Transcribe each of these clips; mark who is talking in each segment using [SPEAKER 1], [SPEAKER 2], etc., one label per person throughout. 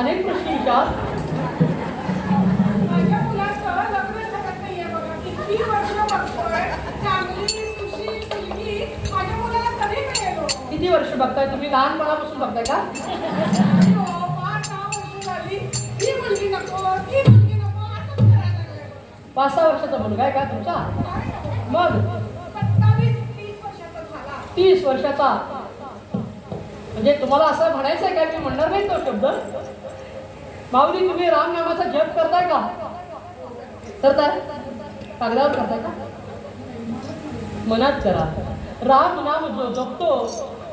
[SPEAKER 1] अनेक प्रश्न विचार.
[SPEAKER 2] माझ्या मुलाचं लग्न झालं नाहीये बघा. किती वर्ष बघतोय. चांगली सुशील मुलगी. माझ्या मुलाला कधी मिळेल हो?
[SPEAKER 1] किती वर्ष बघताय? तुम्ही लहानपणापासून बघताय का?
[SPEAKER 2] हो, पाच सहा वर्ष झाली. ही मुलगी नको ती मुलगी नको असं करायला लागले
[SPEAKER 1] पाच सहा वर्षाचा मुलगा आहे का तुमचा? मग?
[SPEAKER 2] सत्तावीस तीस वर्षाचा झाला.
[SPEAKER 1] तीस वर्षाचा. म्हणजे तुम्हाला असं म्हणायचं आहे का? मी म्हणणार नाही तो शब्द. माऊली तुम्ही राम नामाचा जप करताय का? करताय? कागदावर करताय का? मनात करा. राम नाम जो जपतो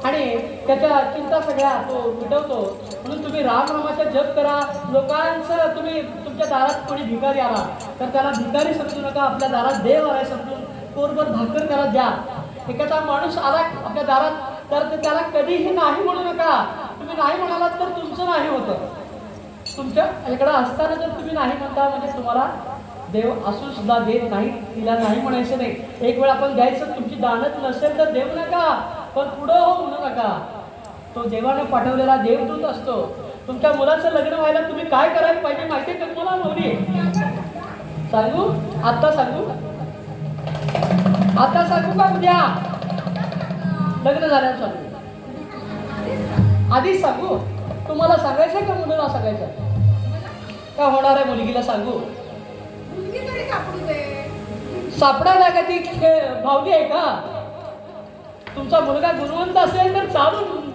[SPEAKER 1] आणि त्याच्या चिंता सगळ्या तो मिटवतो. म्हणून तुम्ही राम नामाचा जप करा. लोकांचं तुम्ही तुमच्या दारात कोणी भिकारी आला तर त्याला भिकारी समजू नका. आपल्या दारात देव आहे समजून. कोरभर भाकर त्याला द्या. एखादा माणूस आला आपल्या दारात तर त्याला कधीही नाही म्हणू नका. तुम्ही नाही म्हणालात तर तुमचं नाही होतं. तुमच्या इकडं असताना जर तुम्ही नाही म्हणता म्हणजे तुम्हाला देव असून सुद्धा देत नाही तिला नाही म्हणायचं नाही. एक वेळ आपण द्यायचं तुमची दानत नसेल तर देऊ नका. पण पुढं हो म्हणू नका. तो देवानं पाठवलेला देवदूत असतो. तुमच्या मुलाचं लग्न व्हायला तुम्ही काय करायला पाहिजे माहिती आहे का तुम्हाला नवरी सांगू? आता सांगू? आता सांगू का उद्या? लग्न झाल्यावर सांगू. आधीच सांगू? तुम्हाला सांगायचं का मुलीला सांगायचं का होणार आहे मुलगीला सांगू? सापडायला का ती भावली आहे का? तुमचा मुलगा गुणवंत असेल तर चालून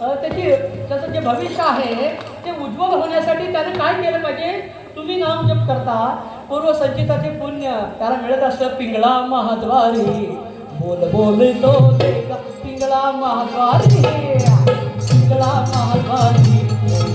[SPEAKER 1] त्याची त्याचं जे भविष्य आहे ते उज्ज्वल होण्यासाठी त्याने काय केलं पाहिजे? तुम्ही नाम जप करता. पूर्वसंचिताचे पुण्य त्याला मिळत असतं पिंगळा महाद्वारी. बोल बोल तो पिंगळा महाद्वारी. पिंगळा महाद्वारी बोल बोल